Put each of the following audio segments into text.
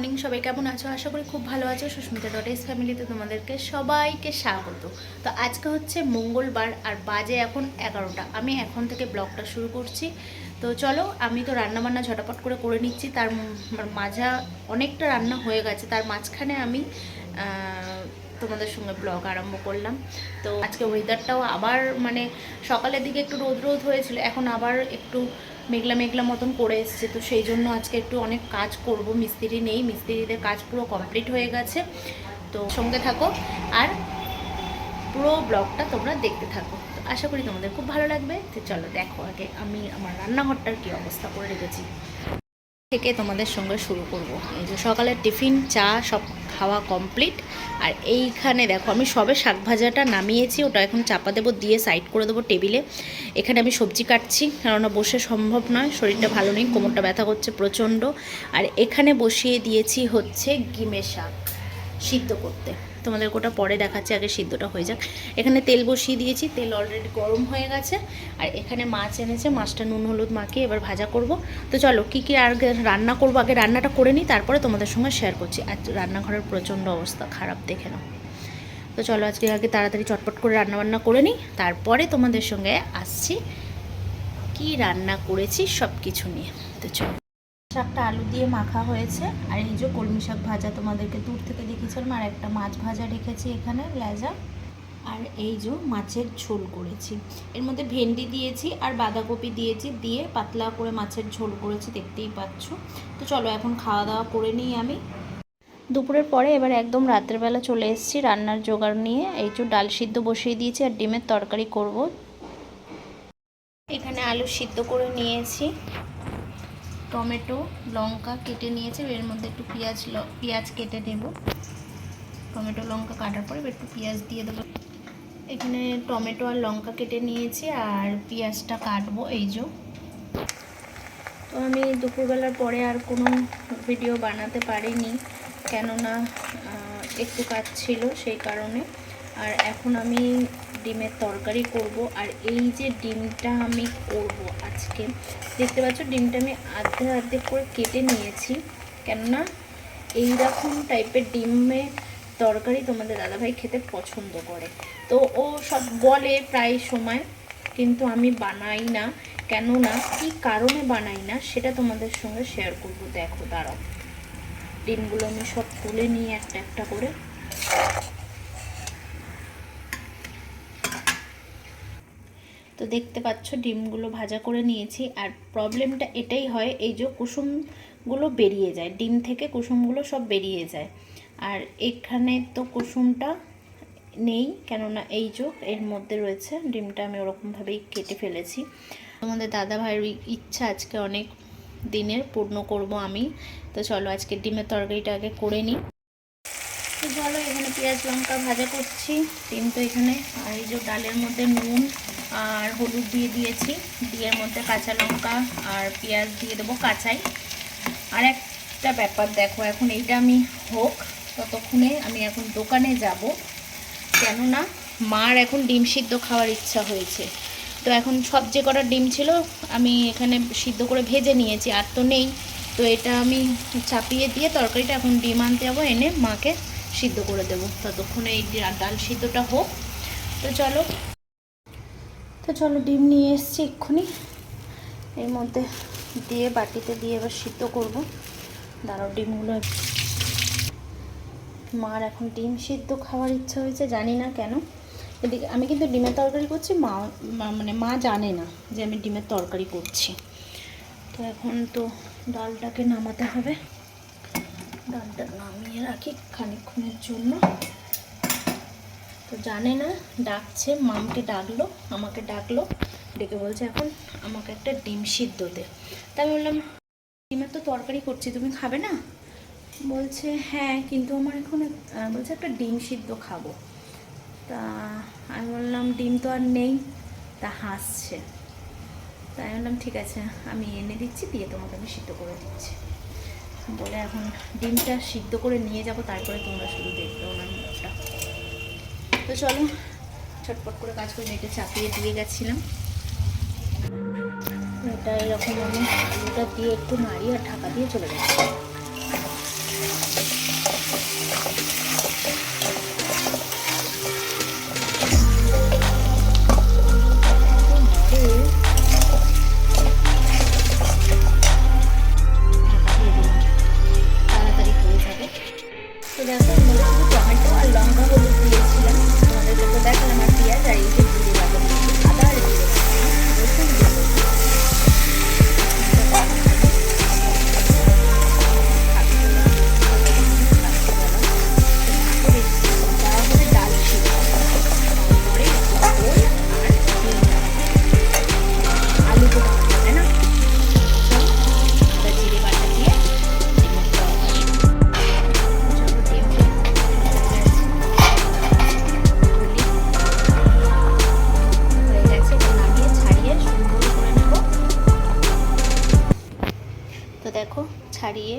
Morning সবাই কেমন আছো? আশা করি খুব ভালো আছো। সুস্মিতা ডট এস ফ্যামিলিতে তোমাদেরকে সবাইকে স্বাগত। তো আজকে হচ্ছে মঙ্গলবার আর বাজে এখন এগারোটা। আমি এখন থেকে ব্লগটা শুরু করছি। তো চলো, আমি তো রান্নাবান্না ঝটাপট করে করে নিচ্ছি। তার মাঝা অনেকটা রান্না হয়ে গেছে। তার মাঝখানে আমি তোমাদের সঙ্গে ব্লগ আরম্ভ করলাম। তো আজকে ওয়েদারটাও আবার মানে সকালের দিকে একটু রোদ রোদ হয়েছিল। এখন আবার একটু মেঘলা মেঘলা মতন করে এসছে। তো সেই জন্য আজকে একটু অনেক কাজ করব। মিস্ত্রি নেই, মিস্ত্রিদের কাজ পুরো কমপ্লিট হয়ে গেছে। তো সঙ্গে থাকো আর পুরো ব্লগটা তোমরা দেখতে থাকো। তো আশা করি তোমাদের খুব ভালো লাগবে। তো চলো দেখো আগে আমি আমার রান্নাঘরটার কি অবস্থা করে রেখেছি। থেকে তোমাদের সঙ্গে শুরু করব। এই যে সকালের টিফিন, চা, সব খাওয়া কমপ্লিট আর এইখানে দেখো, আমি সবে শাক ভাজাটা নামিয়েছি, ওটা এখন চাপা দেবো, দিয়ে সাইড করে দেবো টেবিলে। এখানে আমি সবজি কাটছি, কেননা বসে সম্ভব নয়, শরীরটা ভালো নেই, কোমরটা ব্যথা করছে প্রচণ্ড। আর এখানে বসিয়ে দিয়েছি হচ্ছে গিমে শাক, সিদ্ধ করতে। তোমাদের ওটা পরে দেখাচ্ছি, আগে সিদ্ধটা হয়ে যাক। এখানে তেল বসিয়ে দিয়েছি, তেল অলরেডি গরম হয়ে গেছে। আর এখানে মাছ এনেছে, মাছটা নুন হলুদ মাখিয়ে এবার ভাজা করব। তো চলো, কী কী আর রান্না করব? আগে রান্নাটা করে নিই, তারপরে তোমাদের সঙ্গে শেয়ার করছি। আর রান্নাঘরের প্রচণ্ড অবস্থা খারাপ, দেখে নাও। তো চলো, আজকে আগে তাড়াতাড়ি চটপট করে রান্নাবান্না করে নিই, তারপরে তোমাদের সঙ্গে আসছি, কি রান্না করেছি সব কিছু নিয়ে। তো চলো। শাকটা আলু দিয়ে মাখা হয়েছে। আর এই যে কলমি শাক ভাজা তোমাদেরকে দূর থেকে দেখিয়েছিলাম আর একটা মাছ ভাজা রেখেছি এখানে, লেজা। আর এই যে মাছের ঝোল করেছি। এর মধ্যে ভেন্ডি দিয়েছি আর বাঁধাকপি দিয়েছি, দিয়ে পাতলা করে মাছের ঝোল করেছি, দেখতেই পাচ্ছ। তো চলো এখন খাওয়া দাওয়া করে নিই আমি। দুপুরের পরে এবার একদম রাতের বেলা চলে এসেছি রান্নার জোগাড় নিয়ে। এই যে ডাল সিদ্ধ বসিয়ে দিয়েছি আর ডিমের তরকারি করব। এখানে আলু সিদ্ধ করে নিয়েছি। টমেটো, লঙ্কা কেটে নিয়েছি, এর মধ্যে একটু পেঁয়াজ পেঁয়াজ কেটে দেব টমেটো, লঙ্কা কাটার পরে একটু পেঁয়াজ দিয়ে দেবো। এখানে টমেটো আর লঙ্কা কেটে নিয়েছি আর পেঁয়াজটা কাটবো, এই যে। তো আমি দুপুরবেলার পরে আর কোনো ভিডিও বানাতে পারিনি, কেননা একটু কাজ ছিল সেই কারণে। আর এখন আমি ডিমের তরকারি করব আর এই যে ডিমটা আমি করব আজকে, দেখতে পাচ্ছ ডিমটা আমি আধে আধে করে কেটে নিয়েছি, কেননা এই রকম টাইপের ডিমের তরকারি তোমাদের দাদাভাই খেতে পছন্দ করে। তো ও সব বলে প্রায় সময়, কিন্তু আমি বানাই না, কেননা কি কারণে বানাই না সেটা তোমাদের সঙ্গে শেয়ার করব। দেখো, দাঁড়াও। ডিমগুলো আমি সব তুলে নিয়ে একটা একটা করে। তো দেখতে পাচ্ছ ডিমগুলো ভাজা করে নিয়েছি। আর প্রবলেমটা এটাই হয়, এই যে কুসুমগুলো বেরিয়ে যায়, ডিম থেকে কুসুমগুলো সব বেরিয়ে যায়। আর এখানে তো কুসুমটা নেই, কেননা এই যে এর মধ্যে রয়েছে ডিমটা, আমি ওরকমভাবেই কেটে ফেলেছি। আমাদের দাদা ভাইয়ের ইচ্ছা আজকে অনেক দিনের, পূর্ণ করব আমি। তো চলো আজকে ডিমের তরকারিটা আগে করে নিই। তো চলো, এখানে পেঁয়াজ লঙ্কা ভাজা করছি, ডিম তো এখানে। আর এই যে ডালের মধ্যে নুন আর হলুদ দিয়ে দিয়েছি, দিয়ে মধ্যে কাঁচা লঙ্কা আর পেঁয়াজ দিয়ে দেবো কাঁচাই। আর একটা ব্যাপার দেখো, এখন এইটা আমি হোক, ততক্ষণে আমি এখন দোকানে যাব। কেননা মার এখন ডিম সিদ্ধ খাওয়ার ইচ্ছা হয়েছে। তো এখন সব যে কটা ডিম ছিল, আমি এখানে সিদ্ধ করে ভেজে নিয়েছি, আর তো নেই। তো এটা আমি চাপিয়ে দিয়ে তরকারিটা এখন ডিম আনতে যাব, এনে মাকে সিদ্ধ করে দেবো। ততক্ষণে এই ডাল সিদ্ধটা হোক। তো চলো। তো চলো ডিম নিয়ে এসছি এক্ষুনি। এর মধ্যে দিয়ে বাটিতে দিয়ে এবার সিদ্ধ করব। দাঁড়াও, ডিমগুলো মার এখন ডিম সিদ্ধ খাওয়ার ইচ্ছা হয়েছে, জানি না কেন। এদিকে আমি কিন্তু ডিমের তরকারি করছি, মা, মা- মানে মা জানে না যে আমি ডিমের তরকারি করছি। তো এখন তো ডালটাকে নামাতে হবে। ডালটা নামিয়ে রাখি খানিকক্ষণের জন্য। তো জানে না, ডাকছে, মামকে ডাকলো, আমাকে ডাকলো, ডেকে বলছে, এখন আমাকে একটা ডিম সিদ্ধ দে। তা আমি বললাম, ডিমের তো তরকারি করছি, তুমি খাবে না? বলছে হ্যাঁ কিন্তু আমার এখন বলছে, একটা ডিম সিদ্ধ খাব। তা আমি বললাম, ডিম তো আর নেই। তা হাসছে। তাই বললাম, ঠিক আছে, আমি এনে দিচ্ছি, দিয়ে তোমাকে আমি সিদ্ধ করে দিচ্ছি। বলে এখন ডিমটা সিদ্ধ করে নিয়ে যাব, তারপরে তোমরা শুধু দেখবে ওনার মুখটা। তো চলো, ছটপট করে কাজ করে এটা চাপিয়ে দিয়ে গেছিলাম। এটা এরকম আমি আলুটা দিয়ে একটু নাড়িয়ে আর ঢাকা দিয়ে চলে যাচ্ছি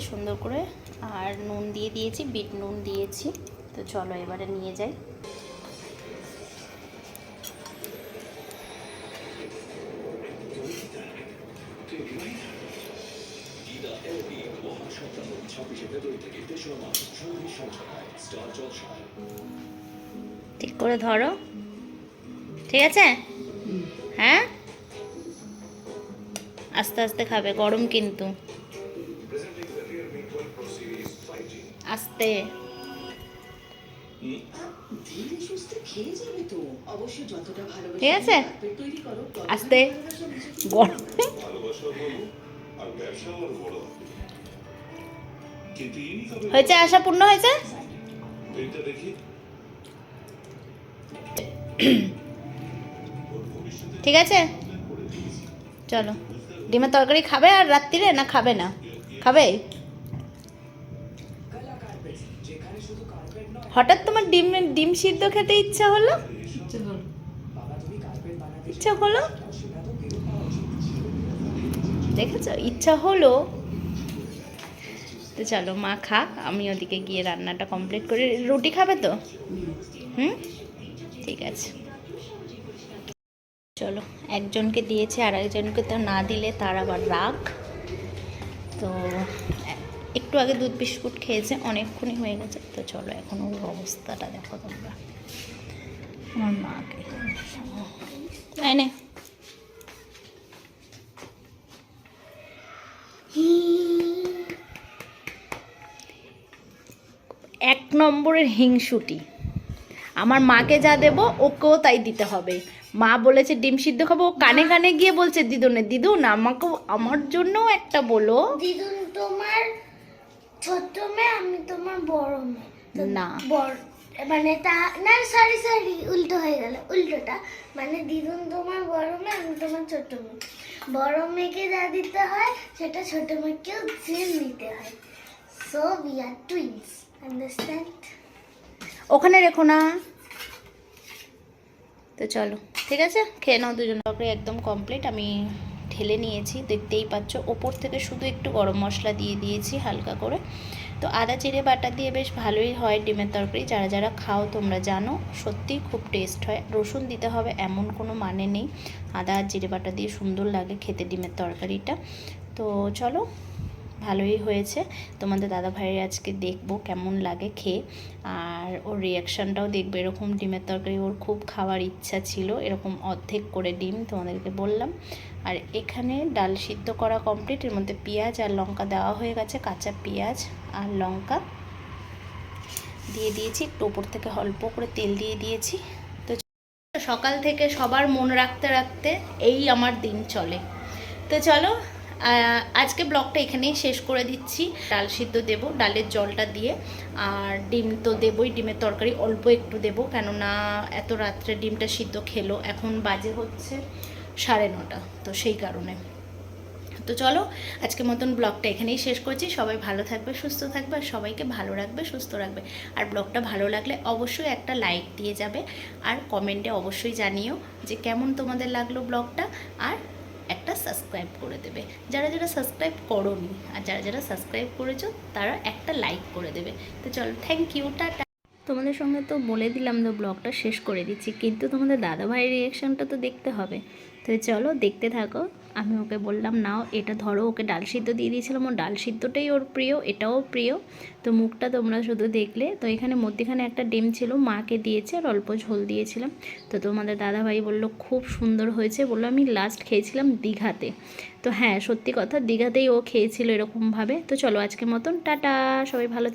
সুন্দর করে আর নুন দিয়ে দিয়েছি, বিট নুন দিয়েছি। তো চলো এবারে নিয়ে যাই। ঠিক করে ধরো। ঠিক আছে? হ্যাঁ? আস্তে আস্তে খাবে, গরম কিন্তু। বড়। কিন্তু ইনি তবে হয়েছে আশা পূর্ণ হয়েছে? ঠিক আছে? চলো। ডিমের তরকারি খাবে আর রাত্রিরে না খাবে না? খাবে? হঠাৎ তোমার ডিম ডিম সিদ্ধ খেতে ইচ্ছা হলো? ইচ্ছা হলো? দেখেছ? ইচ্ছা হলো। তো চলো, মা খা, আমি ওদিকে গিয়ে রান্নাটা কমপ্লিট করে। রুটি খাবে তো? হুম? ঠিক আছে। চলো, একজনকে দিয়েছে আর একজনকে তো না দিলে তার আবার রাগ। তো একটু আগে দুধ বিস্কুট খেয়েছে, অনেকক্ষণই হয়ে গেছে। তো চলো, এখন ওর অবস্থাটা দেখো তোমরা। আমার মাকে তাই না। এক নম্বরের হিংসুটি। আমার মাকে যা দেবো, ওকেও তাই দিতে হবে। মা বলেছে, ডিম সিদ্ধ খাব। ও কানে কানে গিয়ে বলছে, দিদুনে, দিদুন, আমাকেও, আমার জন্যও একটা বলো। দিদুন তোমার ছোট মেয়ে আমি তোমার বড় মেয়ে না। বড় মানে তা না সরি সরি উল্টো হয়ে গেল উল্টোটা। মানে দিদুন তোমার বড় মেয়ে আমি তোমার ছোট মেয়ে। বড় মেয়েকে যা দিতে হয় সেটা ছোট মেয়েকেও সেম দিতে হয়। So we are twins understand ওখানে রেখো না। তো চলো ঠিক আছে? খেয়ে নাও দুজন। একদম কমপ্লিট আমি ঢেলে নিয়েছি দেখতেই পাচ্ছ। ওপর থেকে শুধু একটু গরম মশলা দিয়ে দিয়েছি হালকা করে। তো আদা চিড়ে বাটা দিয়ে বেশ ভালোই হয় ডিমের তরকারি। যারা যারা খাও, তোমরা জানো সত্যিই খুব টেস্ট হয়। রসুন দিতে হবে এমন কোনো মানে নেই। আদা আর জিরে, বাটা দিয়ে সুন্দর লাগে খেতে ডিমের তরকারিটা। তো চলো ভালোই হয়েছে। তোমাদের দাদা ভাইয়ের আজকে দেখব কেমন লাগে খেয়ে। আর ওর রিয়াকশানটাও দেখবে। এরকম ডিমের তরকারি ওর খুব খাওয়ার ইচ্ছা ছিল। এরকম অর্ধেক করে ডিম তোমাদেরকে বললাম। আর এখানে ডাল সিদ্ধ করা কমপ্লিট এর মধ্যে পেঁয়াজ আর লঙ্কা দেওয়া হয়ে গেছে। কাঁচা পেঁয়াজ আর লঙ্কা দিয়ে দিয়েছি। একটু ওপর থেকে অল্প করে তেল দিয়ে দিয়েছি। তো সকাল থেকে সবার মন রাখতে রাখতে এই আমার দিন চলে। তো চলো আজকে ব্লগটা এখানেই শেষ করে দিচ্ছি। ডাল সিদ্ধ দেবো, ডালের জলটা দিয়ে, আর ডিম তো দেবই, ডিমের তরকারি অল্প একটু দেবো, কেননা এত রাত্রে ডিমটা সিদ্ধ খেলো, এখন বাজে হচ্ছে সাড়ে নটা, তো সেই কারণে। তো চলো আজকে মতন ব্লগটা এখানেই শেষ করছি। সবাই ভালো থাকবে, সুস্থ থাকবে, আর সবাইকে ভালো রাখবে, সুস্থ রাখবে। আর ব্লগটা ভালো লাগলে অবশ্যই একটা লাইক দিয়ে যাবে, আর কমেন্টে অবশ্যই জানিও যে কেমন তোমাদের লাগল ব্লগটা, আর সাবস্ক্রাইব করে দেবে। যারা যারা সাবস্ক্রাইব করোনি আর যারা যারা সাবস্ক্রাইব করেছ, তারা একটা লাইক করে দেবে। তো চলো থ্যাংক ইউ টাটা। তোমাদের সঙ্গে তো বলে দিলাম, তো ব্লগটা শেষ করে দিচ্ছি, কিন্তু তোমাদের দাদাভাইয়ের রিয়াকশানটা তো দেখতে হবে। তো চলো, দেখতে থাকো। আমি ওকে বললাম, নাও, এটা ধরো, ওকে ডাল সিদ্ধ দিয়ে দিয়েছিলাম। ও ডাল সিদ্ধটাই ওর প্রিয়, এটাও প্রিয়। তো মুখটা তোমরা শুধু দেখলে। তো এখানে মধ্যেখানে একটা ডিম ছিল, মাকে দিয়েছে, আর অল্প ঝোল দিয়েছিলাম। তো তোমাদের দাদাভাই বলল, খুব সুন্দর হয়েছে। বলল, আমি লাস্ট খেয়েছিলাম দীঘাতে। তো হ্যাঁ সত্যি কথা, দীঘাতেই ও খেয়েছিল এরকমভাবে। তো চলো, আজকের মতন, টাটা, সবাই ভালো